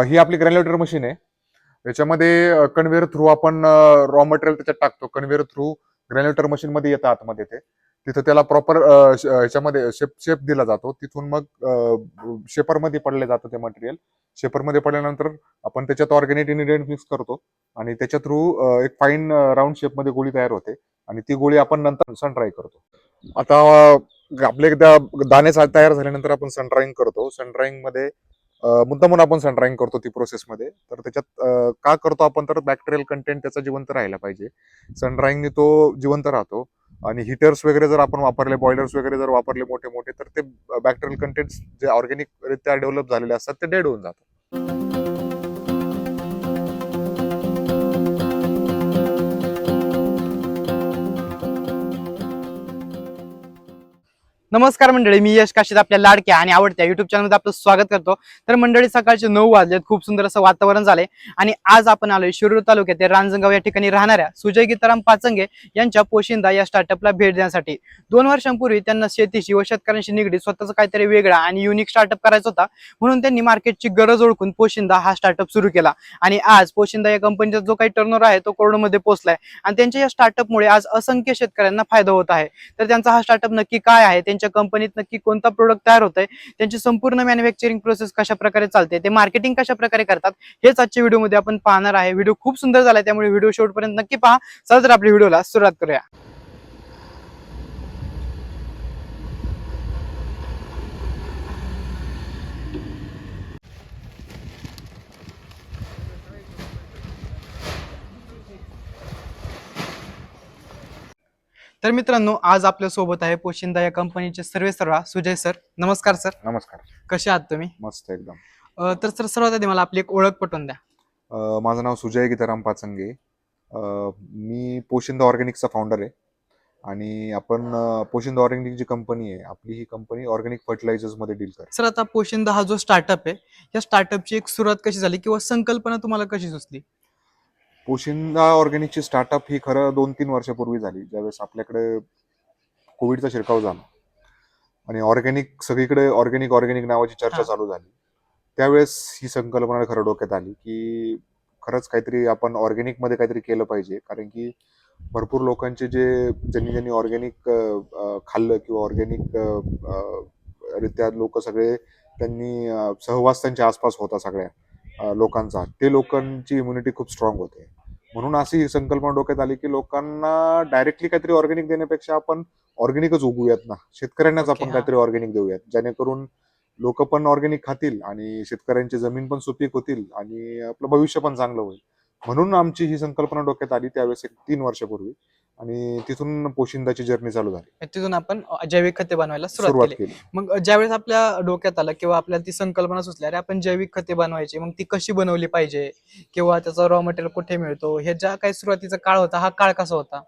ही आपली ग्रॅन्युलेटर मशीन आहे. याच्यामध्ये कन्व्हेअर थ्रू आपण रॉ मटेरियल त्याच्यात टाकतो. कन्व्हेअर थ्रू ग्रॅन्युलेटर मशीन मध्ये येतं आतमध्ये ते. तिथं त्याला प्रॉपर याच्यामध्ये शेप शेप दिला जातो. तिथून मग शेपरमध्ये पडले जातं ते मटेरियल शेपरमध्ये पडल्यानंतर आपण त्याच्यात ऑर्गॅनिक इन्ग्रेडियंट मिक्स करतो आणि त्याच्या थ्रू एक फाईन राऊंड शेपमध्ये गोळी तयार होते आणि ती गोळी आपण नंतर सनड्राय करतो. आता आपले एकदा दाणे सा- तयार झाल्यानंतर आपण सनड्राईंग करतो. सनड्राईंगमध्ये मुद्दामून आपण सन ड्राईंग करतो ती प्रोसेस मध्ये. तर त्याच्यात का करतो आपण? तर बॅक्टेरियल कंटेंट त्याचा जिवंत राहायला पाहिजे. सन ड्राईंगने तो जिवंत राहतो. आणि हिटर्स वगैरे जर आपण वापरले बॉयलर्स वगैरे जर वापरले मोठे मोठे तर ते बॅक्टेरियल कंटेंट जे ऑर्गॅनिक रित्या डेव्हलप झालेले असतात ते डेड होऊन जातात. नमस्कार मंडळी मी यश काशीद आपल्या लाडक्या आणि आवडत्या युट्यूब चॅनलमध्ये आपलं स्वागत करतो. तर मंडळी सकाळचे नऊ वाजलेत खूप सुंदर असं वातावरण झालंय. आणि आज आपण आलोय शिरूर तालुक्यातील रांजणगाव या ठिकाणी राहणाऱ्या सुजय गीताराम पाचंगे यांच्या पोशिंदा या स्टार्टअपला भेट देण्यासाठी. दोन वर्षांपूर्वी त्यांना शेतीशी व शेतकऱ्यांशी निगडीत स्वतःचा काहीतरी वेगळा आणि युनिक स्टार्टअप करायचा होता. म्हणून त्यांनी मार्केटची गरज ओळखून पोशिंदा हा स्टार्टअप सुरू केला. आणि आज पोशिंदा या कंपनीचा जो काही टर्नओव्हर आहे तो करोडमध्ये पोहोचलाय आणि त्यांच्या या स्टार्टअपमुळे आज असंख्य शेतकऱ्यांना फायदा होत आहे. तर त्यांचा हा स्टार्टअप नक्की काय आहे? त्यांच्या कंपनीत नक्की कोणता प्रोडक्ट तयार होत आहे त्यांची संपूर्ण मॅन्युफॅक्चरिंग प्रोसेस कशा प्रकारे चालते ते मार्केटिंग कशा प्रकारे करतात हेच आजच्या व्हिडिओमध्ये आपण पाहणार आहे. व्हिडिओ खूप सुंदर झालाय त्यामुळे व्हिडिओ शेवटपर्यंत नक्की पहा. चला तर आपल्या व्हिडिओला सुरुवात करूया. तर मित्रांनो आज आपल्यासोबत आहे पोशिंदा या कंपनीचे सर्वे सर्वा सुजय सर. नमस्कार सर. नमस्कार. कसे आहात तुम्ही? मस्त एकदम. अं, तर सर सर्वात आधी मला आपली एक ओळख पटवून द्या. अ, माझं नाव सुजय गीताराम पाचंगे. अ, मी पोशिंदा ऑर्गॅनिकचा फाउंडर आहे. आणि आपण अ, पोशिंदा ऑर्गॅनिक जी कंपनी आहे आपली ही कंपनी ऑर्गॅनिक फर्टिलायझर्समध्ये डील करते. सर आता पोशिंदा हा जो स्टार्टअप आहे या स्टार्टअपची एक सुरुवात कशी झाली किंवा संकल्पना तुम्हाला कशी सुचली? पोशिंदा ऑर्गॅनिकची स्टार्टअप ही खरं दोन तीन वर्षापूर्वी झाली. ज्यावेळेस आपल्याकडे कोविडचा शिरकाव झाला. आणि ऑर्गॅनिक सगळीकडे ऑर्गॅनिक ऑर्गॅनिक नावाची चर्चा. चालू झाली. त्यावेळेस ही संकल्पना खरं डोक्यात आली की खरंच काहीतरी आपण ऑर्गॅनिकमध्ये काहीतरी केलं पाहिजे. कारण की भरपूर लोकांचे जे ज्यांनी ज्यांनी ऑर्गॅनिक खाल्लं किंवा ऑर्गॅनिक रित्या लोक सगळे त्यांनी सहवास त्यांच्या आसपास होता सगळ्या. लोकांचा. ते लोकांची इम्युनिटी खूप स्ट्रॉंग होते. म्हणून अशी ही संकल्पना डोक्यात आली की लोकांना डायरेक्टली काहीतरी ऑर्गॅनिक देण्यापेक्षा आपण ऑर्गॅनिकच उगवूयात ना. शेतकऱ्यांनाच आपण. काहीतरी ऑर्गॅनिक देऊयात. जेणेकरून लोक पण ऑर्गॅनिक खातील आणि शेतकऱ्यांची जमीन पण सुपीक होतील आणि आपलं भविष्य पण चांगलं होईल. म्हणून आमची ही संकल्पना डोक्यात आली त्यावेळेस एक तीन वर्षापूर्वी. आणि तिथून पोशिंदाची जर्नी चालू झाली. तिथून आपण जैविक खते बनवायला सुरुवात सुरुवात केली. केली. मग ज्यावेळेस आपल्या डोक्यात आलं किंवा आपल्याला ती संकल्पना सुचली अरे आपण जैविक खते बनवायची मग ती कशी बनवली पाहिजे? किंवा त्याचा रॉ मटेरियल कुठे मिळतो? हे ज्या काही सुरुवातीचा काळ होता हा काळ कसा होता?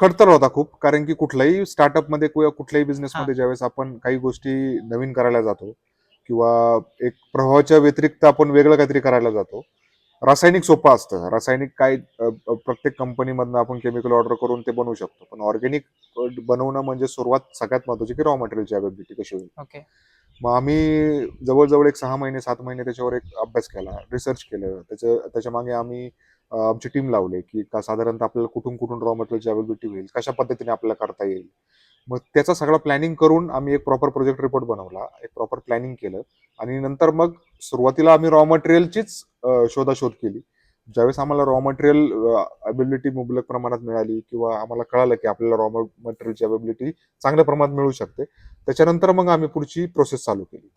खडतर होता खूप कारण की कुठल्याही स्टार्टअपमध्ये किंवा कुठल्याही बिझनेस मध्ये ज्यावेळेस आपण काही गोष्टी नवीन करायला जातो किंवा एक प्रवाहाच्या व्यतिरिक्त आपण वेगळं काहीतरी करायला जातो रासायनिक सोपं असतं. रासायनिक काय प्रत्येक कंपनीमधनं आपण केमिकल ऑर्डर करून ते बनवू शकतो. पण ऑर्गॅनिक बनवणं म्हणजे सुरुवात सगळ्यात महत्वाची की रॉ मटेरियलची अवेबिलिटी कशी होईल. मग आम्ही जवळजवळ एक सहा महिने सात महिने त्याच्यावर एक अभ्यास केला रिसर्च केलं. त्याच्या त्याच्यामागे आम्ही आमची टीम लावली की का साधारणतः आपल्याला कुठून कुठून रॉ मटेरियलची अवेबिलिटी होईल कशा पद्धतीने आपल्याला करता येईल. मग त्याचा सगळं प्लॅनिंग करून आम्ही एक प्रॉपर प्रोजेक्ट रिपोर्ट बनवला. एक प्रॉपर प्लॅनिंग केलं. आणि नंतर मग सुरुवातीला आम्ही रॉ मटेरियलचीच शोधाशोध केली. ज्यावेळेस आम्हाला रॉ मटेरियल अबिलिटी मुबलक प्रमाणात मिळाली किंवा आम्हाला कळालं की आपल्याला रॉ मटेरियलची अवेबिलिटी चांगल्या प्रमाणात मिळू शकते त्याच्यानंतर मग आम्ही पुढची प्रोसेस चालू केली.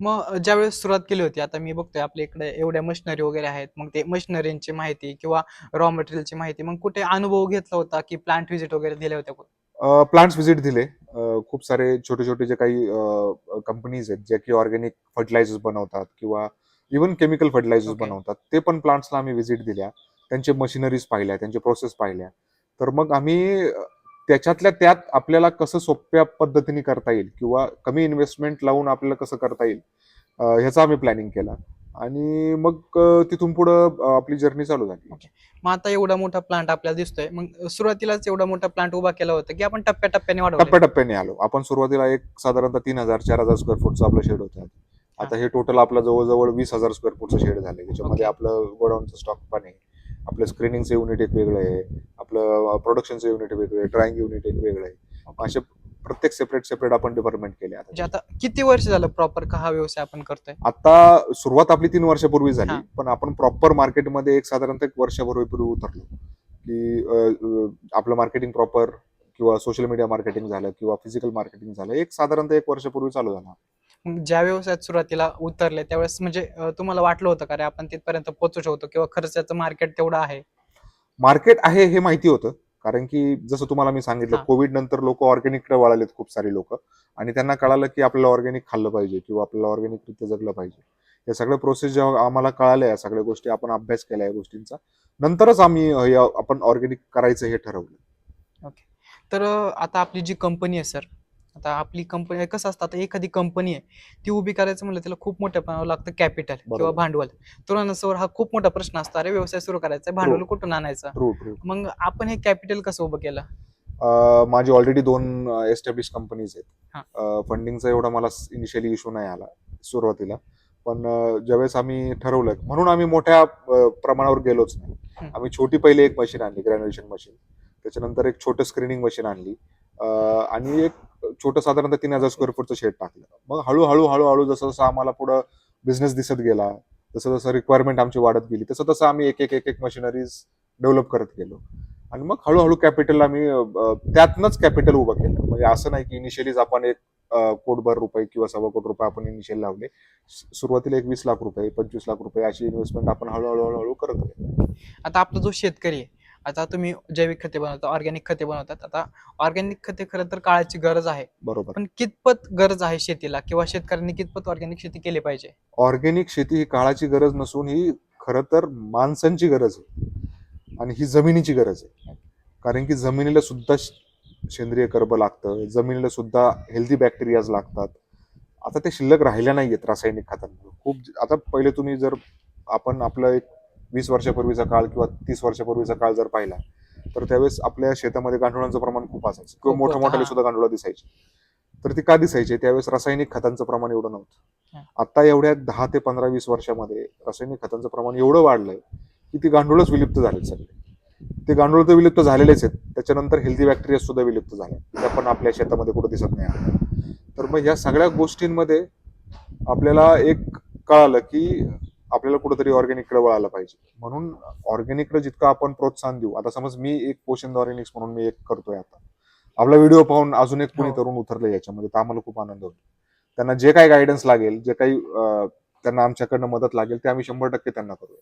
मग ज्यावेळेस सुरुवात केली होती आता मी बघतोय आपल्या इकडे एवढ्या मशिनरी वगैरे आहेत मग ते मशिनरींची माहिती किंवा रॉ मटेरियलची माहिती मग कुठे अनुभव घेतला होता की प्लांट व्हिजिट वगैरे दिल्या होत्या? प्लांट्स व्हिजिट दिले. खूप सारे छोटे छोटे जे काही कंपनीज आहेत जे की ऑर्गॅनिक फर्टिलायझर्स बनवतात किंवा इव्हन केमिकल फर्टिलायझर्स. बनवतात ते पण प्लांट्सला आम्ही व्हिजिट दिल्या. त्यांचे मशिनरीज पाहिल्या त्यांचे प्रोसेस पाहिल्या. तर मग आम्ही त्याच्यातल्या त्यात आपल्याला कसं सोप्या पद्धतीने करता येईल किंवा कमी इन्व्हेस्टमेंट लावून आपल्याला कसं करता येईल ह्याचं आम्ही प्लॅनिंग केलं. आणि मग तिथून पुढं आपली जर्नी चालू झाली. मग आता एवढा मोठा प्लांट आपल्याला दिसतोय. मग सुरुवातीलाच एवढा मोठा प्लांट उभा केला होता की आपण टप्प्याटप्प्याने वाढवलं? टप्प्याटप्प्याने आलो. आपण सुरुवातीला एक साधारणतः तीन हजार चार हजार स्क्वेअर फूटचं आपलं शेड होतं. आता हे टोटल आपलं जवळजवळ वीस हजार स्क्वेअर फूटचं शेड झालंय त्याच्यामध्ये. आपलं गोडाऊनचं स्टॉक पण आहे. आपलं स्क्रीनिंगचं युनिट एक वेगळं आहे. आपलं प्रोडक्शनचं युनिट वेगळं आहे. ड्राईंग युनिट एक वेगळं आहे. असे प्रत्येक सेपरेट सेपरेट आपण डिपार्टमेंट केले आता. म्हणजे आता किती वर्ष झालं प्रॉपर हा व्यवसाय आपण करतोय? आता सुरुवात आपली तीन वर्षापूर्वी झाली. पण आपण प्रॉपर मार्केटमध्ये एक साधारणतः एक वर्षभरापूर्वी उतरलो. की आपलं मार्केटिंग प्रॉपर किंवा सोशल मीडिया मार्केटिंग झालं किंवा फिजिकल मार्केटिंग झालं एक साधारणतः एक वर्षापूर्वी चालू झाला. ज्या व्यवसायात सुरुवातीला उतरले त्यावेळेस म्हणजे तुम्हाला वाटलं होतं का रे आपण तिथपर्यंत पोहोचू शकतो किंवा खरंच त्याचं मार्केट तेवढं आहे? मार्केट आहे हे माहिती होतं. कारण की जसं तुम्हाला मी सांगितलं. कोविड नंतर लोक ऑर्गॅनिककडे वळालेत खूप सारे लोक. आणि त्यांना कळालं की आपल्याला ऑर्गॅनिक खाल्लं पाहिजे किंवा आपल्याला ऑर्गॅनिक जगलं पाहिजे. या सगळ्या प्रोसेस जेव्हा आम्हाला कळाल्या या सगळ्या गोष्टी आपण अभ्यास केला या गोष्टींचा नंतरच आम्ही आपण ऑर्गॅनिक करायचं हे ठरवलं. तर अं, आता आपली जी कंपनी आहे सर आता आपली कंपनी कसं असतं आता एखादी कंपनी आहे ती उभी करायचं म्हणलं त्याला खूप मोठ्या प्रमाणावर लागतं कॅपिटल किंवा. भांडवल. तरुणांसमोर हा खूप मोठा प्रश्न असतो. अरे व्यवसाय सुरू करायचा आहे, भांडवल True. कुठून आणायचं? मग आपण हे कॅपिटल कसं उभं केलं? माझी ऑलरेडी दोन एस्टॅब्लिश कंपनीज हा. आहेत फंडिंगचा एवढा मला इनिशियली इश्यू नाही आला सुरुवातीला. पण ज्यावेळेस आम्ही ठरवलं म्हणून आम्ही मोठ्या प्रमाणावर गेलोच नाही. आम्ही छोटी पहिले एक मशीन आणली ग्रॅन्युएशन मशीन त्याच्यानंतर एक छोटं स्क्रीनिंग मशीन आणली. आणि एक छोटं साधारणतः तीन हजार स्क्वेअर फूटचं शेड टाकलं. मग हळूहळू हळूहळू जसं जसं आम्हाला पुढं बिझनेस दिसत गेला जसं जसं रिक्वायरमेंट आमची वाढत गेली तसं तसं आम्ही एक एक एक एक मशिनरीज डेव्हलप करत गेलो. आणि मग हळूहळू कॅपिटल आम्ही त्यातनंच कॅपिटल उभं केलं. म्हणजे असं नाही की इनिशियलीच आपण एक कोटभर रुपये किंवा सव्वा कोट रुपये आपण इनिशियल लावले. सुरुवातीला एक वीस लाख रुपये पंचवीस लाख रुपये अशी इन्व्हेस्टमेंट आपण हळूहळू हळूहळू करत गेलो. आता आपला जो शेतकरी आहे आता तुम्ही जैविक खते बनवता ऑर्गॅनिक खते बनवतात. आता ऑर्गॅनिक खते खरं तर काळाची गरज आहे. बरोबर. पण कितपत गरज आहे शेतीला किंवा शेतकऱ्यांनी कितपत ऑर्गॅनिक शेती केली पाहिजे? ऑर्गॅनिक शेती ही काळाची गरज नसून ही खरं तर माणसांची गरज आहे. आणि ही जमिनीची गरज आहे. कारण की जमिनीला सुद्धा सेंद्रिय कर्ब लागतं. जमिनीला सुद्धा हेल्दी बॅक्टेरियाज लागतात. आता ते शिल्लक राहिल्या नाहीयेत रासायनिक खतांमुळे. खूप आता पहिले तुम्ही जर आपण आपलं एक वीस वर्षापूर्वीचा काळ किंवा तीस वर्षापूर्वीचा काळ जर पाहिला तर त्यावेळेस आपल्या शेतामध्ये गांडुळांचं प्रमाण खूप असायचं. किंवा मोठ्या मोठ्याले. सुद्धा गांडुळं दिसायचे. तर ते का दिसायचे? त्यावेळेस रासायनिक खतांचं प्रमाण एवढं. नव्हतं. आता एवढ्या दहा ते पंधरा वीस वर्षामध्ये रासायनिक खतांचं प्रमाण एवढं वाढलंय की ती गांडूळच विलुप्त झालेत सगळे. ते गांडूळ तर विलुप्त झालेलेच आहेत. त्याच्यानंतर हेल्दी बॅक्टेरिया सुद्धा विलुप्त झाल्या. त्या पण आपल्या शेतामध्ये कुठं दिसत नाही. तर मग ह्या सगळ्या गोष्टींमध्ये आपल्याला एक कळालं की आपल्याला कुठेतरी ऑर्गॅनिककडे वळायला पाहिजे. म्हणून ऑर्गॅनिककडे जितकं आपण प्रोत्साहन देऊ आता समज मी एक पोषण ऑर्गॅनिक्स म्हणून मी एक करतोय आता. आपला व्हिडिओ पाहून अजून एक कुणी हो. तरुण उतरलं याच्यामध्ये तर आम्हाला खूप आनंद होतो. त्यांना जे काही गायडन्स लागेल जे काही त्यांना आमच्याकडनं मदत लागेल ते आम्ही शंभर टक्के त्यांना करू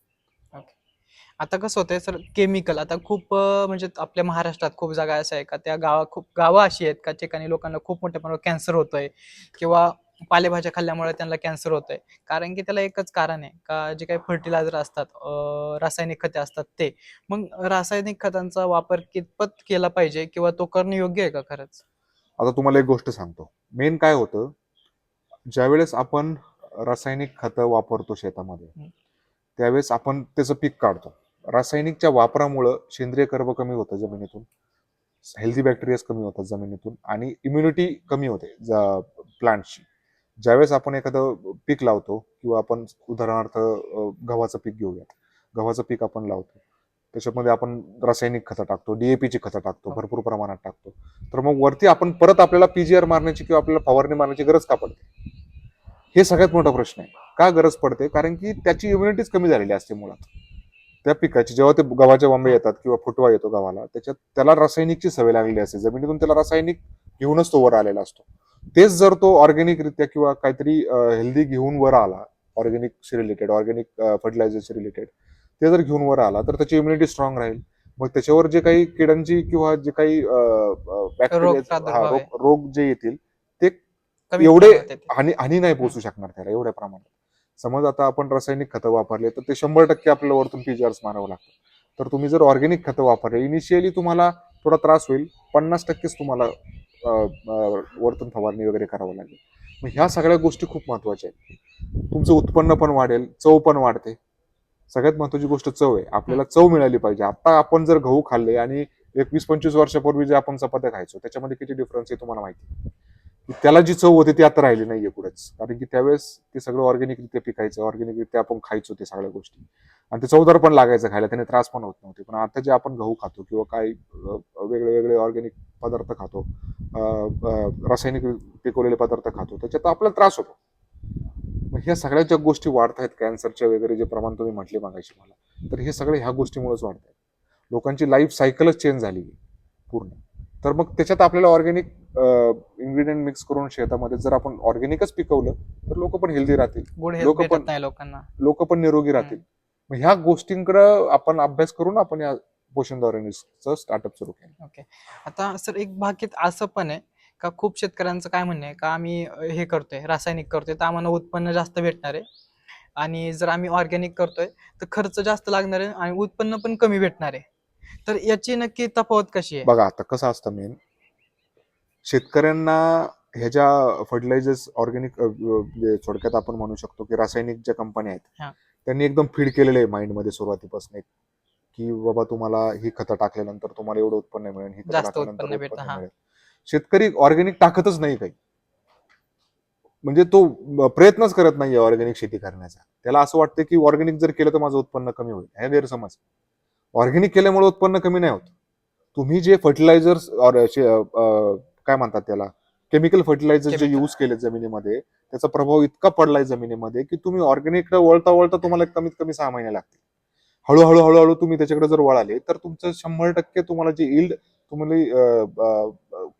आता कसं होतंय सर केमिकल आता खूप म्हणजे आपल्या महाराष्ट्रात खूप जागा अशा आहे का त्या गावा खूप गावं अशी आहेत का ठिकाणी लोकांना खूप मोठ्या प्रमाणावर कॅन्सर होतोय किंवा पालेभाज्या खाल्ल्यामुळे त्यांना कॅन्सर होतोय. कारण की त्याला एकच कारण आहे का जे काही फर्टिलायझर असतात रासायनिक खते असतात ते. मग रासायनिक खतांचा वापर कितपत केला पाहिजे किंवा तो करणं योग्य आहे का खरंच? आता तुम्हाला एक गोष्ट सांगतो. मेन काय होतं ज्यावेळेस आपण रासायनिक खतं वापरतो शेतामध्ये. त्यावेळेस आपण त्याचं पीक काढतो. रासायनिकच्या वापरामुळं सेंद्रिय कर्ब कमी होतं जमिनीतून हेल्दी बॅक्टेरियाज कमी होतात जमिनीतून आणि इम्युनिटी कमी होते प्लांटची ज्यावेळेस आपण एखादं पीक लावतो किंवा आपण उदाहरणार्थ गव्हाचं पीक घेऊयात. गव्हाचं पीक आपण लावतो. त्याच्यामध्ये आपण रासायनिक खतं टाकतो डीएपीची खतं टाकतो भरपूर प्रमाणात टाकतो. तर मग वरती आपण परत आपल्याला पीजीआर मारण्याची किंवा आपल्याला फवारणी मारण्याची गरज का पडते? हे सगळ्यात मोठा प्रश्न आहे. का गरज पडते? कारण की त्याची इम्युनिटीच कमी झालेली असते मुळात. त्या पिकाची जेव्हा ते गव्हाचे वांबे येतात किंवा फुटवा येतो गव्हाला त्याच्यात त्याला रासायनिकची सवय लागलेली असते. जमिनीतून त्याला रासायनिक घेऊनच तो वर आलेला असतो. तेच जर तो ऑर्गॅनिक रित्या किंवा काहीतरी हेल्दी घेऊन वर आला ऑर्गॅनिकशी रिलेटेड ऑर्गॅनिक फर्टिलायझरशी रिलेटेड ते जर घेऊन वर आला तर त्याची इम्युनिटी स्ट्रॉंग राहील मग त्याच्यावर जे काही किडांची किंवा जे काही बॅक्टेरिया. रोग जे येतील कमी एवढे. हानी हानी नाही पोहोचू शकणार त्याला एवढ्या प्रमाणात समज आता आपण रासायनिक खतं वापरले तर ते शंभर टक्के आपल्याला वरतून पीजीआर्स मारावं लागतं तर तुम्ही जर ऑर्गॅनिक खतं वापरले इनिशियली तुम्हाला थोडा त्रास होईल पन्नास टक्केच तुम्हाला वरतून फवारणी वगैरे करावं लागेल. मग ह्या सगळ्या गोष्टी खूप महत्त्वाच्या आहेत. तुमचं उत्पन्न पण वाढेल चव पण वाढते. सगळ्यात महत्वाची गोष्ट चव आहे. आपल्याला चव मिळाली पाहिजे. आता आपण जर गहू खाल्ले आणि एकवीस पंचवीस वर्षापूर्वी जे आपण चपात्या खायचो त्याच्यामध्ये किती डिफरन्स आहे तुम्हाला माहिती त्याला जी चव होती ती आता राहिली नाहीये पुढेच कारण की त्यावेळेस ते सगळं ऑर्गॅनिकरित्या पिकायचं ऑर्गॅनिकरित्या आपण खायचो ते सगळ्या गोष्टी. आणि ते चवदार पण लागायचं खायला त्याने त्रास पण होत नव्हते. पण आता जे आपण गहू खातो किंवा काही वेगळे वेगळे ऑर्गॅनिक पदार्थ खातो रासायनिक पिकवलेले पदार्थ खातो त्याच्यात आपला त्रास होतो. मग ह्या सगळ्या ज्या गोष्टी वाढत आहेत कॅन्सरच्या वगैरे जे प्रमाण तुम्ही म्हटले मागायचे मला तर हे सगळे ह्या गोष्टीमुळेच वाढत आहेत लोकांची लाईफ सायकलच चेंज झाली आहे पूर्ण. तर मग त्याच्यात आपल्याला ऑर्गॅनिक इन्ग्रेडियंट मिक्स करून शेतामध्ये जर आपण ऑर्गॅनिकच पिकवलं तर लोक पण हेल्दी राहतील. लोकं पण- लोकांना. लोक पण निरोगी राहतील. मग ह्या गोष्टींकडे आपण अभ्यास करून आपण या पोषण स्टार्टअप सुरू केलं. ओके आता सर एक भागीत असं पण आहे का खूप शेतकऱ्यांचं काय म्हणणं आहे? का आम्ही हे करतोय रासायनिक करतोय तर आम्हाला उत्पन्न जास्त भेटणार आहे. आणि जर आम्ही ऑर्गॅनिक करतोय तर खर्च जास्त लागणार आहे आणि उत्पन्न पण कमी भेटणार आहे. तर याची नक्की तफावत कशी आहे? बघा आता कसं असतं मेन शेतकऱ्यांना ह्याच्या फर्टिलायझर्स ऑर्गॅनिक थोडक्यात आपण म्हणू शकतो की रासायनिक ज्या कंपन्या. आहेत त्यांनी एकदम फीड केलेलं आहे माइंडमध्ये सुरुवातीपासून एक की बाबा तुम्हाला ही खतं टाकल्यानंतर तुम्हाला एवढं उत्पन्न मिळेल ही खतं जास्त टाकल्यानंतर उत्पन्न भेटतं, उत्पन्न. मिळेल. शेतकरी ऑर्गॅनिक टाकतच नाही काही. म्हणजे तो प्रयत्नच करत नाही ऑर्गॅनिक शेती करण्याचा. त्याला असं वाटतं की ऑर्गॅनिक जर केलं तर माझं उत्पन्न कमी होईल. हा गैरसमज. ऑर्गॅनिक केल्यामुळे उत्पन्न कमी नाही होत. तुम्ही जे फर्टिलायझर्स काय म्हणतात त्याला? केमिकल फर्टिलायझर जे. यूज केले जमिनीमध्ये त्याचा प्रभाव इतका पडलाय जमिनीमध्ये की तुम्ही ऑर्गॅनिककडे वळता वळता तुम्हाला कमीत कमी सहा महिने लागतील. हळूहळू हळूहळू तुम्ही त्याच्याकडे जर वळाले तर तुमचं शंभर टक्के तुम्हाला जे इल्ड तुम्हाला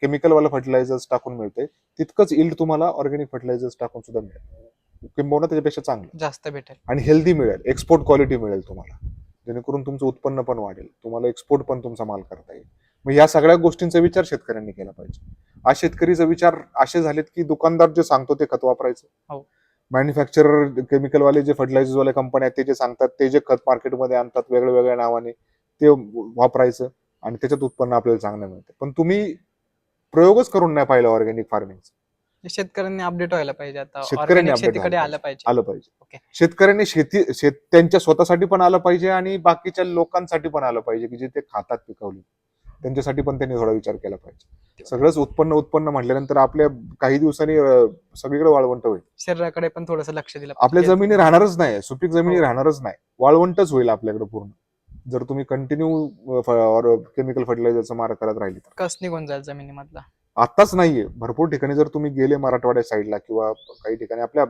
केमिकलवाला फर्टिलायझर्स टाकून मिळते तितकंच इल्ड तुम्हाला ऑर्गॅनिक फर्टिलायझर्स टाकून सुद्धा मिळेल. किंबहुना त्याच्यापेक्षा चांगलं. जास्त भेटेल. आणि हेल्दी मिळेल. एक्सपोर्ट क्वालिटी मिळेल तुम्हाला. जेणेकरून तुमचं उत्पन्न पण वाढेल. तुम्हाला एक्सपोर्ट पण तुमचा माल करता येईल. मग या सगळ्या गोष्टींचा विचार शेतकऱ्यांनी केला पाहिजे. आज शेतकरीचा विचार असे झालेत की दुकानदार जे सांगतो ते खत वापरायचं. हो. मॅन्युफॅक्चरर केमिकलवाले जे फर्टिलायझर वाले कंपन्या आहेत ते जे सांगतात ते जे खत मार्केटमध्ये आणतात वेगळ्या वेगळ्या नावाने ते वापरायचं आणि त्याच्यात उत्पन्न आपल्याला चांगलं मिळतं. पण तुम्ही प्रयोगच करून नाही पाहिलं ऑर्गॅनिक फार्मिंग शेतकऱ्यांनी अपडेट व्हायला पाहिजे आता. शेतकऱ्यांनी update शेतीकडे व्हायला आलं पाहिजे. आलं पाहिजे. ओके. शेतकऱ्यांनी शेती शेत त्यांच्या स्वतःसाठी पण आलं पाहिजे आणि बाकीच्या लोकांसाठी पण आलं पाहिजे की जे ते खातात पिकवली त्यांच्यासाठी पण त्यांनी थोडा विचार केला पाहिजे. सगळंच उत्पन्न उत्पन्न म्हटल्यानंतर आपल्या काही दिवसांनी अं, सगळीकडे वाळवंट होईल. शरीराकडे पण थोडस लक्ष दिलं आपल्या पाहिजे. जमिनी राहणारच नाही सुपीक जमिनी हो. राहणारच नाही. वाळवंटच होईल आपल्याकडे पूर्ण. जर तुम्ही कंटिन्यू केमिकल फर्टिलायझरचा मारा करत राहिली तर. कस निघून जाईल जमिनीमधला? आताच नाहीये. भरपूर ठिकाणी जर तुम्ही गेले मराठवाड्या साईडला किंवा काही ठिकाणी आपल्या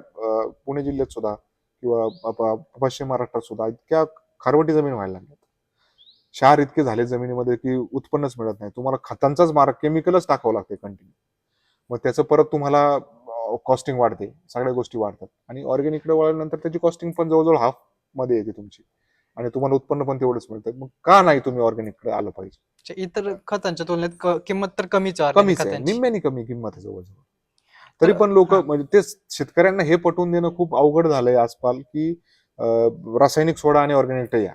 पुणे जिल्ह्यात सुद्धा किंवा पश्चिम महाराष्ट्रात सुद्धा इतक्या खारवटी जमीन व्हायला लागल्यात क्षार इतके झाले जमिनीमध्ये की उत्पन्नच मिळत नाही. तुम्हाला खतांचाच मार्ग केमिकलच टाकावं लागते कंटिन्यू मग त्याचं परत तुम्हाला कॉस्टिंग वाढते. सगळ्या गोष्टी वाढतात. आणि ऑर्गॅनिककडे वळल्यानंतर त्याची कॉस्टिंग पण जवळजवळ हाफमध्ये येते तुमची. आणि तुम्हाला उत्पन्न पण तेवढंच मिळतं. मग का नाही तुम्ही ऑर्गॅनिककडे आलं पाहिजे? इतर खतांच्या तुलनेत क- किंमत तर कमीच आहे कमीच आहे. खतांची. निम्म्यानी कमी किंमत आहे जवळजवळ. तरी पण लोक हा. म्हणजे ते शेतकऱ्यांना हे पटवून देणं खूप अवघड झालंय आजकाल की अं, रासायनिक सोडा आणि ऑर्गॅनिक या.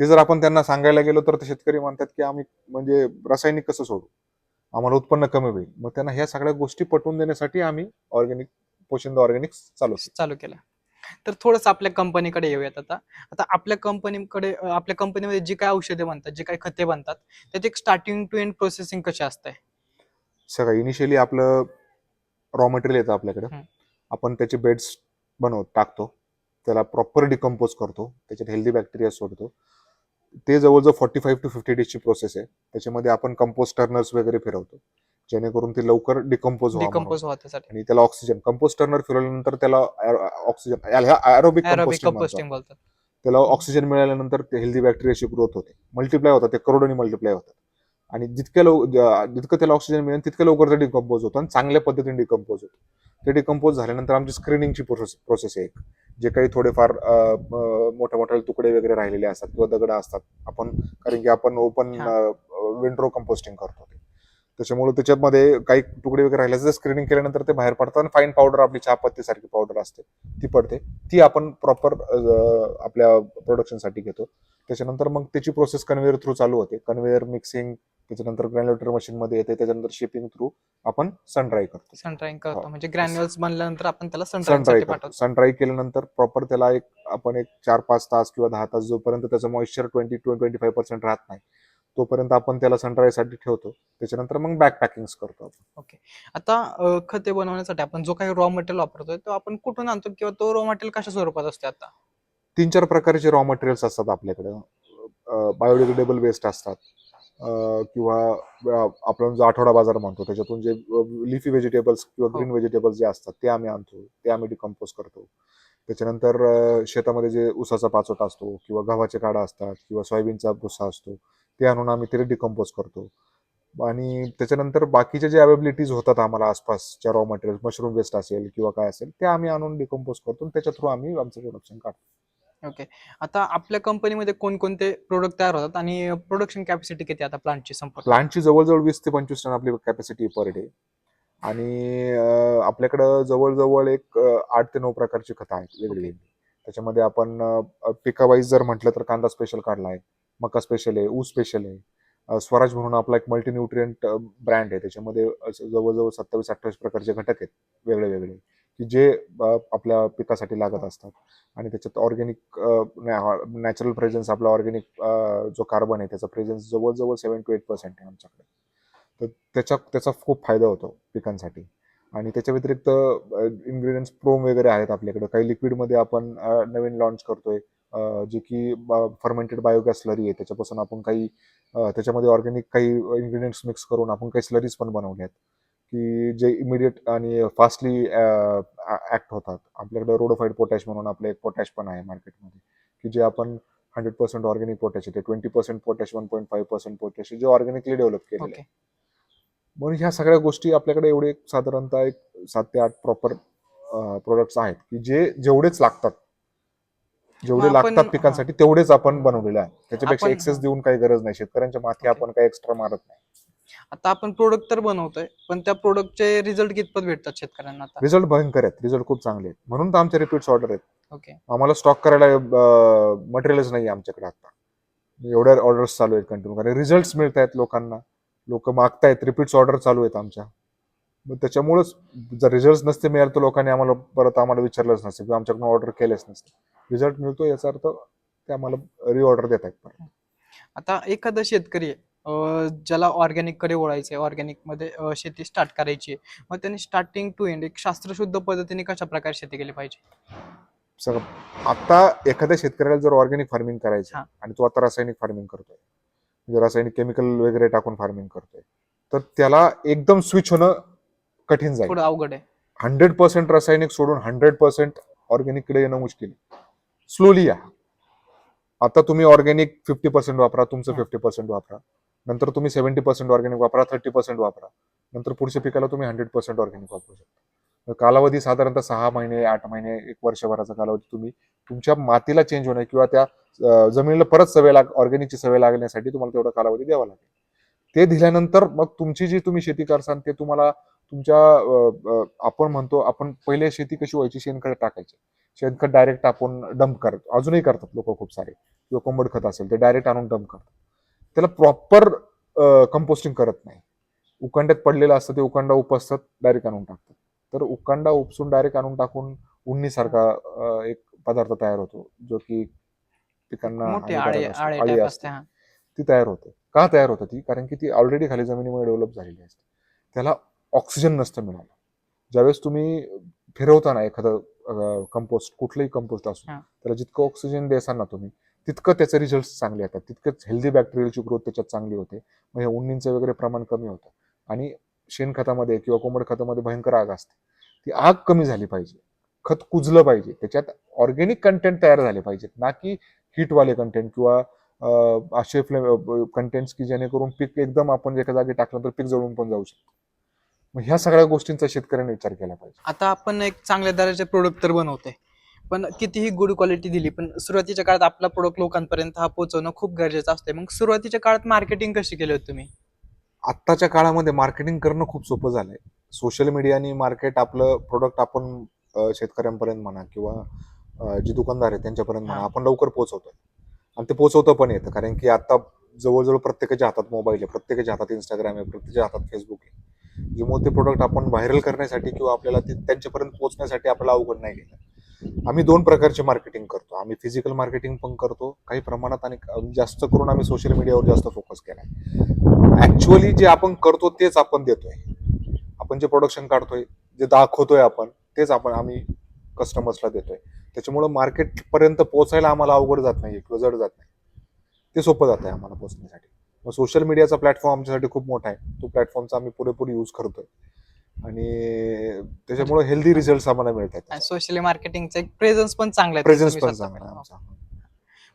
ते जर आपण त्यांना सांगायला गेलो तर ते शेतकरी म्हणतात की आम्ही म्हणजे रासायनिक कसं सोडू? आम्हाला उत्पन्न कमी होईल. मग त्यांना ह्या सगळ्या गोष्टी पटवून देण्यासाठी आम्ही ऑर्गॅनिक पोषंदा ऑर्गॅनिक चालू. चालू केलं. तर थोडस आपल्या कंपनीकडे येऊयात आता. आता आपल्या कंपनीकडे आपल्या कंपनीमध्ये जी काय औषधे बनतात जी काय खते बनतात त्याची एक स्टार्टिंग टू एंड प्रोसेसिंग कशी असते? सगळं इनिशियली आपलं रॉ मटेरियल येतं आपल्याकडे. आपण त्याचे बेड्स बनवत टाकतो. त्याला प्रॉपर डिकम्पोज करतो. त्याच्यात हेल्दी बॅक्टेरिया सोडतो. ते जवळजवळ फॉर्टी फाईव्ह टू फिफ्टी डेजची प्रोसेस आहे. त्याच्यामध्ये आपण कंपोस्ट टर्नर्स वगैरे फिरवतो. जेणेकरून ते लवकर डिकम्पोज डिकम्पोज होण्यासाठी. आणि त्याला ऑक्सिजन कंपोस्ट टर्नर फिरवल्यानंतर त्याला ऑक्सिजन अॅरोबिक कंपोस्टिंग बोलतात. त्याला ऑक्सिजन मिळाल्यानंतर ते हेल्दी बॅक्टेरियाची ग्रोथ होते. मल्टिप्लाय होतात ते करोडोनी मल्टिप्लाय होतात. आणि जितक्या लव जितकं त्याला ऑक्सिजन मिळेल तितक्या लवकर ते डिकम्पोज होतं. आणि चांगल्या पद्धतीने डिकम्पोज होतं. ते डिकम्पोज झाल्यानंतर आमची स्क्रीनिंगची प्रोसेस प्रोसेस आहे जे काही थोडेफार मोठ्या मोठ्या तुकडे वगैरे राहिलेले असतात किंवा दगड असतात आपण कारण की आपण ओपन. विंड्रो कंपोस्टिंग करतो त्याच्यामुळे त्याच्यामध्ये काही तुकडे वगैरे राहिले असते स्क्रीनिंग केल्यानंतर ते बाहेर पडतात आणि फाईन पावडर आपली चहापत्ती सारखी पावडर असते. ती पडते. ती आपण प्रॉपर आपल्या प्रोडक्शनसाठी घेतो. त्याच्यानंतर मग त्याची प्रोसेस कन्व्हेअर थ्रू चालू होते. कन्व्हेअर मिक्सिंग त्याच्यानंतर ग्रॅन्युलेटर मशीन मध्ये येते. त्याच्यानंतर शिपिंग थ्रू आपण सन ड्राय करतो. सनड्राईंग करतो. हो. म्हणजे ग्रॅन्युअल्स बनल्यानंतर आपण त्याला सन सनड्राईंग ड्रायसाठी करतो. पाठवतो. सन ड्राय केल्यानंतर प्रॉपर त्याला एक आपण एक चार पाच तास किंवा दहा तास जोपर्यंत त्याचं moisture twenty to twenty five percent राहत नाही तोपर्यंत आपण त्याला सनराईजसाठी ठेवतो. त्याच्यानंतर मग बॅक पॅकिंग करतो आपण. आता अ, खते बनवण्यासाठी आपण जो काही रॉ मटेरियल वापरतोय तो आपण कुठून आणतो किंवा तो रॉ मटेरियल कशा स्वरूपात असते आता? तीन चार प्रकारचे रॉ मटेरियल्स असतात आपल्याकडे. बायोडिग्रेडेबल वेस्ट असतात. अं, किंवा अं, आपण जो आठवडा बाजार म्हणतो त्याच्यातून जे लिफी व्हेजिटेबल्स किंवा हो. ग्रीन व्हेजिटेबल्स जे असतात ते आम्ही आणतो. ते आम्ही डिकम्पोज करतो. त्याच्यानंतर अं, शेतामध्ये जे ऊसाचा पाचोटा असतो किंवा गव्हाचे काडा असतात किंवा सोयाबीनचा भुसा असतो ते आणून आम्ही ते डिकम्पोज करतो. आणि त्याच्यानंतर बाकीचे जे अवेबिलिटीज होतात आम्हाला आसपासच्या रॉ मटेरियल मशरूम वेस्ट असेल किंवा काय असेल ते आम्ही आणून डिकम्पोज करतो त्याच्या थ्रू आम्ही आमचं प्रोडक्शन काढतो. ओके आता आपल्या कंपनीमध्ये कोणकोणते प्रोडक्ट तयार होतात आणि प्रोडक्शन कॅपॅसिटी किती आता प्लांटची संपर्क प्लांटची जवळजवळ वीस ते पंचवीस टन आपली कॅपॅसिटी पर डे आणि आपल्याकडं जवळजवळ एक आठ ते नऊ प्रकारची खतं आहेत वेगळी त्याच्यामध्ये आपण पिकावाईज जर म्हटलं तर कांदा स्पेशल काढला आहे मका स्पेशल आहे ऊस स्पेशल आहे. स्वराज म्हणून आपला एक मल्टीन्यूट्रियंट ब्रँड आहे. त्याच्यामध्ये असं जवळजवळ सत्तावीस अठ्ठावीस प्रकारचे घटक आहेत वेगळे वेगळे की जे आपल्या पिकासाठी लागत असतात. आणि त्याच्यात ऑर्गॅनिक नॅचरल प्रेझेन्स आपला ऑर्गॅनिक जो कार्बन आहे त्याचा प्रेझेन्स जवळजवळ सेवन टू एट पर्सेंट आहे आमच्याकडे. तर त्याच्या त्याचा खूप फायदा होतो पिकांसाठी. आणि त्याच्या व्यतिरिक्त इन्ग्रेडियंट्स प्रोम वगैरे आहेत आपल्याकडे. काही लिक्विडमध्ये आपण नवीन लॉन्च करतोय. जे की फर्मेंटेड बायोगॅस स्लरी आहे. त्याच्यापासून आपण काही त्याच्यामध्ये ऑर्गॅनिक काही इन्ग्रेडियंट्स मिक्स करून आपण काही स्लरीज पण बनवले आहेत. की जे इमिडिएट आणि फास्टली ऍक्ट होतात. आपल्याकडे रोडोफाईड पोटॅश म्हणून आपलं एक पोटॅश पण आहे मार्केटमध्ये की जे आपण हंड्रेड पर्सेंट ऑर्गॅनिक पोटॅश येते twenty percent potash one point five percent potash जे ऑर्गॅनिकली डेव्हलप केलेले आहे. ओके म्हणून ह्या सगळ्या गोष्टी आपल्याकडे एवढे साधारणतः एक सात ते आठ प्रॉपर प्रोडक्ट्स आहेत. की जे जेवढेच लागतात जेवढे लागतात पिकांसाठी तेवढेच आपण बनवलेले आहेत. त्याच्यापेक्षा एक्सेस देऊन काही गरज नाही. शेतकऱ्यांच्या माथी. आपण काही एक्स्ट्रा मारत नाही. आता आपण प्रोडक्ट तर बनवतोय पण त्या प्रोडक्टचे रिझल्ट कितपत भेटतात शेतकऱ्यांना आता? रिझल्ट भयंकर आहेत. रिझल्ट खूप चांगले आहेत. म्हणून तर आमचे रिपीट्स ऑर्डर आहेत. ओके आम्हाला स्टॉक करायला मटेरियलच नाही आमच्याकडे आता. एवढ्या ऑर्डर्स चालू आहेत कंटिन्यू कारण रिझल्ट मिळत आहेत लोकांना. लोक मागतायत. रिपीट्स ऑर्डर चालू आहेत आमच्या. मग त्याच्यामुळेच जर रिझल्ट नसते मिळाले तर लोकांनी आम्हाला परत आम्हाला विचारलंच नसते. किंवा आमच्याकडून ऑर्डर केलेच नसते. रिझल्ट मिळतो याचा अर्थ ते आम्हाला रिऑर्डर देत आहेत. आता एखादा शेतकरी आहे, ज्याला ऑर्गॅनिककडे वळायचंय ऑर्गॅनिकमध्ये शेती स्टार्ट करायची आहे मग त्यांनी स्टार्टिंग टू एंड एक शास्त्रशुद्ध पद्धतीने कशा प्रकारे शेती केली पाहिजे आता एखाद्या शेतकऱ्याला जर ऑर्गॅनिक फार्मिंग करायचं हा. आणि तो आता रासायनिक फार्मिंग करतोय म्हणजे रासायनिक केमिकल वगैरे टाकून फार्मिंग करतोय तर त्याला एकदम स्विच होणं कठीण जाईल अवघड आहे हंड्रेड पर्सेंट रासायनिक सोडून हंड्रेड पर्सेंट ऑर्गॅनिककडे येणं मुश्किल स्लोली या. आता तुम्ही ऑर्गॅनिक फिफ्टी पर्सेंट वापरा तुमचं. फिफ्टी पर्सेंट वापरा. नंतर तुम्ही सेव्हन्टी पर्सेंट ऑर्गॅनिक वापरा थर्टी पर्सेंट वापरा. नंतर पुढच्या पिकाला तुम्ही हंड्रेड पर्सेंट ऑर्गॅनिक वापरू शकता. कालावधी साधारणतः सहा महिने आठ महिने एक वर्षभराचा कालावधी तुम्ही तुमच्या मातीला चेंज होणे किंवा त्या जमिनीला परत सवय लाग ऑर्गॅनिकची सवय लागण्यासाठी तुम्हाला तेवढा कालावधी द्यावा लागेल. ते दिल्यानंतर मग तुमची जी तुम्ही शेती करसाल ते तुम्हाला तुमच्या आपण म्हणतो आपण पहिले शेती कशी व्हायची? शेणखत टाकायचे. शेणखत डायरेक्ट आपण डंप करतो अजूनही करतात लोक खूप सारे. किंवा कोंबड खत असेल ते डायरेक्ट आणून डंप करतात. त्याला प्रॉपर कंपोस्टिंग करत नाही. उकांड्यात पडलेलं असतं ते उकांडा उपसतात डायरेक्ट आणून टाकतात. तर उकांडा उपसून डायरेक्ट आणून टाकून उन्नीसारखा एक पदार्थ तयार होतो जो की पिकांना असतो. ती तयार होते. का तयार होते ती? कारण की ती ऑलरेडी खाली जमिनीमुळे डेव्हलप झालेली असते. त्याला ऑक्सिजन नसतं मिळालं. ज्यावेळेस तुम्ही फिरवताना एखादं कंपोस्ट कुठलंही कंपोस्ट असो. त्याला जितकं ऑक्सिजन देसाल ना तुम्ही तितकं त्याचे रिझल्ट चांगले येतात. तितकंच हेल्दी बॅक्टेरियलची ग्रोथ त्याच्यात चांगली होते. मग हे उन्नींचं वगैरे प्रमाण कमी होतं. आणि शेणखतामध्ये किंवा कोंबड खतामध्ये भयंकर आग असते. ती आग कमी झाली पाहिजे. खत कुजलं पाहिजे. त्याच्यात ऑर्गॅनिक कंटेंट तयार झाले पाहिजेत. ना की हिटवाले कंटेंट किंवा असे कंटेंट्स की जेणेकरून पीक एकदम आपण एका जागी टाकलं तर पीक जळून पण जाऊ शकतो. मग ह्या सगळ्या गोष्टींचा शेतकऱ्यांनी विचार केला पाहिजे. आता आपण एक चांगल्या दर्जाचे प्रोडक्ट तर बनवतोय. पण कितीही गुड क्वालिटी दिली पण सुरुवातीच्या काळात आपला प्रोडक्ट लोकांपर्यंत हा पोहोचवणं खूप गरजेचं असते मग सुरुवातीच्या काळात मार्केटिंग कशी केली होती तुम्ही? आत्ताच्या काळामध्ये मार्केटिंग करणं खूप सोपं झालंय. सोशल मीडियानी मार्केट आपलं प्रोडक्ट आपण शेतकऱ्यांपर्यंत म्हणा किंवा जे दुकानदार आहेत त्यांच्यापर्यंत म्हणा. आपण लवकर पोहोचवतोय. आणि ते पोहोचवतं पण येतं. कारण की आता जवळजवळ प्रत्येकाच्या हातात मोबाईल आहे प्रत्येकाच्या हातात इंस्टाग्राम आहे प्रत्येकाच्या हातात फेसबुक आहे. ज्यामुळे ते प्रोडक्ट आपण व्हायरल करण्यासाठी किंवा आपल्याला ते त्यांच्यापर्यंत पोहोचण्यासाठी आपल्याला अवघड नाही गेलं. आम्ही दोन प्रकारचे मार्केटिंग करतो. आम्ही फिजिकल मार्केटिंग पण करतो. काही प्रमाणात आणि जास्त करून आम्ही सोशल मीडियावर जास्त फोकस केलाय. ऍक्च्युअली जे आपण करतो तेच आपण देतोय. आपण जे प्रोडक्शन काढतोय जे दाखवतोय आपण तेच आपण आम्ही कस्टमर्सला देतोय. त्याच्यामुळं मार्केट पर्यंत पोहोचायला आम्हाला अवघड जात नाही किंवा जड जात नाही. ते सोपं जात आहे आम्हाला पोहोचण्यासाठी. मग सोशल मीडियाचा प्लॅटफॉर्म आमच्यासाठी खूप मोठा आहे. तो प्लॅटफॉर्मचा आम्ही पुरेपूर यूज करतोय. आणि त्याच्यामुळे हेल्दी रिझल्ट आम्हाला मिळत आणि आहेत सोशल मार्केटिंगचं एक प्रेझन्स पण चांगला आहे प्रेझेन्स पण चांगला. आमचा.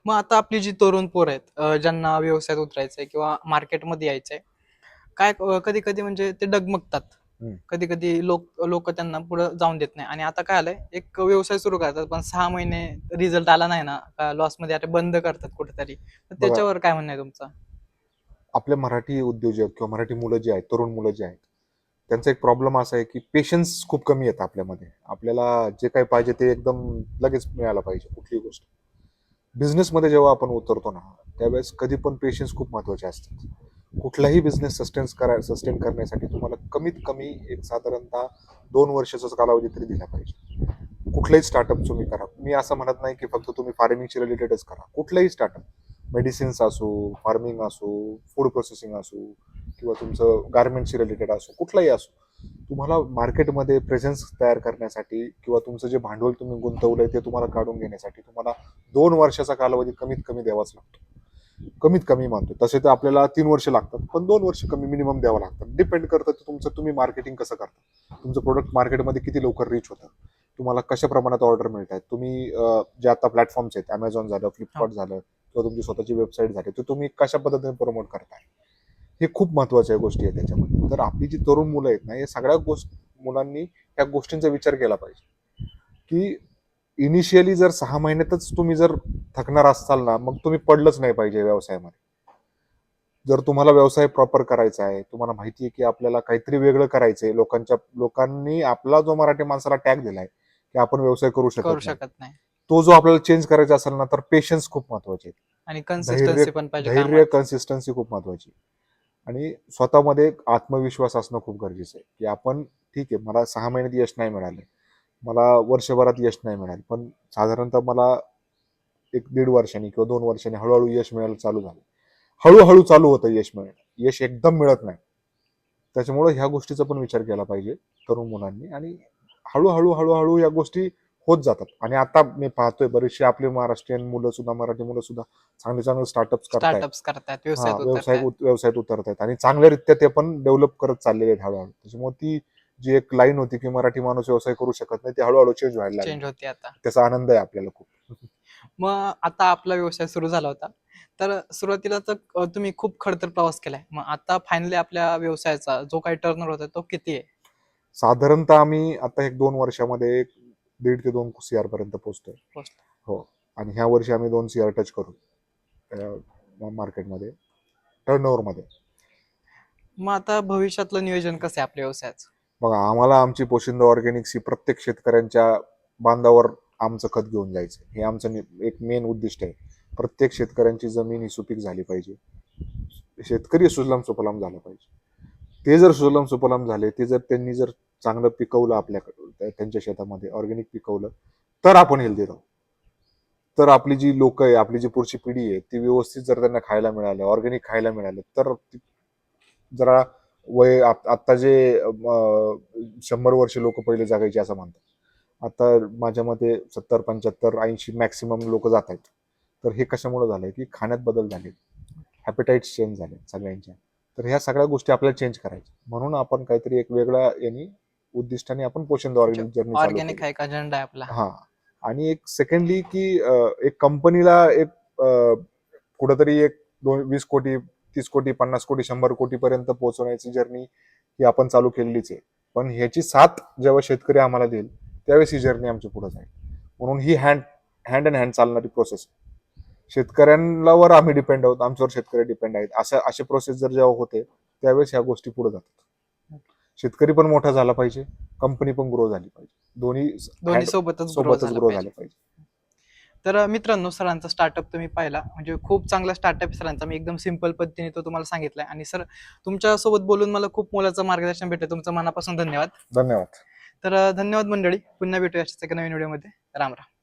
मग आता आपली जी तरुण पोर आहेत ज्यांना व्यवसायात उतरायचंय किंवा मार्केटमध्ये यायचंय काय कधी कधी म्हणजे ते डगमगतात. कधी कधी लोक लोक त्यांना पुढे जाऊन देत नाही. आणि आता काय आलंय एक व्यवसाय सुरू करतात पण सहा महिने रिझल्ट आला नाही ना लॉसमध्ये आता बंद करतात कुठेतरी. त्याच्यावर काय म्हणणं आहे तुमचं? आपले मराठी उद्योजक किंवा मराठी मुलं जे आहेत तरुण मुलं जे आहेत त्यांचा एक प्रॉब्लेम असा आहे की पेशन्स खूप कमी येतं आपल्यामध्ये. आपल्याला जे काही पाहिजे ते एकदम लगेच मिळायला पाहिजे कुठलीही गोष्ट. बिझनेसमध्ये जेव्हा आपण उतरतो ना त्यावेळेस कधी पण पेशन्स खूप महत्त्वाचे असतात. कुठलाही बिझनेस सस्टेन्स करा सस्टेन करण्यासाठी तुम्हाला कमीत कमी एक साधारणतः दोन वर्षाचा कालावधी तरी दिला पाहिजे. कुठलाही स्टार्टअप तुम्ही करा. मी असं म्हणत नाही की फक्त तुम्ही फार्मिंगशी रिलेटेडच करा. कुठलाही स्टार्टअप मेडिसिन्स असो फार्मिंग असो फूड प्रोसेसिंग असो किंवा तुमचं गार्मेंटशी रिलेटेड असो कुठलाही असो तुम्हाला मार्केटमध्ये प्रेझेन्स तयार करण्यासाठी किंवा तुमचं जे भांडवल तुम्ही गुंतवलंय ते तुम्हाला काढून घेण्यासाठी तुम्हाला दोन वर्षाचा कालावधी कमीत कमी द्यावाच लागतो. कमीत कमी मानतो. तसे तर आपल्याला तीन वर्ष लागतात पण दोन वर्ष कमी मिनिमम द्यावं लागतात डिपेंड करतं तुमचं तुम्ही मार्केटिंग कसं करता. तुमचं प्रोडक्ट मार्केटमध्ये किती लवकर रीच होतं. तुम्हाला कशा प्रमाणात ऑर्डर मिळत आहेत तुम्ही जे आता प्लॅटफॉर्म्स आहेत अमेझॉन झालं फ्लिपकार्ट झालं किंवा तुमची स्वतःची वेबसाईट झाली तर तुम्ही कशा पद्धतीने प्रमोट करताय? हे खूप महत्त्वाच्या गोष्टी आहेत त्याच्यामध्ये. तर आपली जी तरुण मुलं आहेत ना या सगळ्या गोष्ट मुलांनी या गोष्टींचा विचार केला पाहिजे. की इनिशियली जर सहा महिन्यातच तुम्ही जर थकणार असाल ना मग तुम्ही पडलंच नाही पाहिजे व्यवसायामध्ये. जर तुम्हाला व्यवसाय प्रॉपर करायचा आहे तुम्हाला माहिती आहे की आपल्याला काहीतरी वेगळं करायचंय लोकांच्या लोकांनी आपला जो मराठी माणसाला टॅग दिलाय की आपण व्यवसाय करू शकत नाही. तो जो आपल्याला चेंज करायचा असेल ना तर पेशन्स खूप महत्त्वाचे आहेत आणि कन्सिस्टन्सी पण पाहिजे धैर्य कामात. कन्सिस्टन्सी खूप महत्वाची आणि स्वतःमध्ये एक आत्मविश्वास असणं खूप गरजेचं आहे. की आपण ठीक आहे मला सहा महिन्यात यश नाही मिळालं. मला वर्षभरात यश नाही मिळालं. पण साधारणतः मला एक दीड वर्षांनी किंवा दोन वर्षांनी हळूहळू यश मिळायला चालू झालं. हळूहळू चालू होतं यश मिळणं. यश एकदम मिळत नाही. त्याच्यामुळे ह्या गोष्टीचा पण विचार केला पाहिजे तरुण मुलांनी. आणि हळूहळू हळूहळू या गोष्टी होत जातात. आणि आता मी पाहतोय बरेचसे आपले महाराष्ट्रीयन मुलं सुद्धा मराठी मुलं सुद्धा चांगले चांगले स्टार्टअप्स स्टार्टअप्स करतात व्यवसायात व्यवसाय उतरतात. उत- व्यवसायात उतरत आहेत आणि चांगल्यारीत्या ते पण डेव्हलप करत चाललेले आहेत हळूहळू. त्याच्यामुळे ती जी एक लाईन होती की मराठी माणूस व्यवसाय करू शकत नाही ती हळूहळू चेंज व्हायला चेंज होते आता. त्याचा आनंद आहे आपल्याला खूप. मग आता आपला व्यवसाय सुरू झाला होता. तर सुरुवातीला तर तुम्ही खूप खडतर प्रवास केलाय. मग आता फायनली आपल्या व्यवसायाचा जो काही टर्नर होता तो किती आहे? साधारणतः आम्ही आता एक दोन वर्षामध्ये दीड ते दोन सी आर पर्यंत पोहोचतोय. हो. आणि ह्या वर्षी आम्ही दोन सी आर टच करू. मार्केटमध्ये टर्नओव्हरमध्ये मग आता भविष्यातलं नियोजन कसं आहे आपल्या व्यवसायाचं? बघा आम्हाला आमची पोशिंदा ऑर्गॅनिक्स ही प्रत्येक शेतकऱ्यांच्या बांधावर आमचं खत घेऊन जायचं हे आमचं एक मेन उद्दिष्ट आहे. प्रत्येक शेतकऱ्यांची जमीन ही सुपीक झाली पाहिजे. शेतकरी सुजलाम सुफलाम झाला पाहिजे. ते जर सुजलाम सुफलाम झाले ते जर त्यांनी जर चांगलं पिकवलं आपल्याकडे त्यांच्या शेतामध्ये ऑर्गॅनिक पिकवलं तर आपण हेल्दी राहू. तर आपली जी लोक आहे आपली जी पुढची पिढी आहे ती व्यवस्थित जर त्यांना खायला मिळालं ऑर्गॅनिक खायला मिळालं तर जरा वय आत्ता जे शंभर वर्ष लोक पहिले जगायचे असं म्हणतात. आता माझ्या मते सत्तर पंच्याहत्तर ऐंशी मॅक्सिमम लोक जात आहेत. तर हे कशामुळे झालंय की खाण्यात बदल झाले. हॅपिटाईट्स चेंज झाले सगळ्यांच्या. तर ह्या सगळ्या गोष्टी आपल्याला चेंज करायच्या. म्हणून आपण काहीतरी एक वेगळा यांनी उद्दिष्टाने आपण पोषण जर्नी ऑर्गॅनिक हा एक अजेंडा आहे आपला? हा. आणि एक सेकंडली की एक कंपनीला एक कुठंतरी एक दोन वीस कोटी तीस कोटी पन्नास कोटी शंभर कोटी पर्यंत पोहोचवण्याची जर्नी ही आपण चालू केलेलीच आहे. पण ह्याची साथ जेव्हा शेतकरी आम्हाला देईल त्यावेळेस ही जर्नी आमची पुढे जाईल. म्हणून ही हँड हँड अँड हँड चालणारी प्रोसेस शेतकऱ्यांवर आम्ही डिपेंड आहोत आमच्यावर शेतकरी डिपेंड आहेत. असं असे प्रोसेस जर जेव्हा होते त्यावेळेस ह्या गोष्टी पुढे जातात. शेतकरी पण मोठा झाला पाहिजे कंपनी पण ग्रो झाली पाहिजे. दोन्ही दोन्ही सोबतच सोबतच ग्रो. झाले पाहिजे. तर मित्रांनो सरांचा स्टार्टअप तुम्ही पाहिला. म्हणजे खूप चांगला स्टार्टअप सरांचा. मी एकदम सिंपल पद्धतीने तो तुम्हाला सांगितलाय. आणि सर तुमच्यासोबत बोलून मला खूप मोलाचं मार्गदर्शन भेटलं. तुमचं मनापासून धन्यवाद. धन्यवाद. तर धन्यवाद मंडळी. पुन्हा भेटूया नवीन व्हिडिओमध्ये राम राम.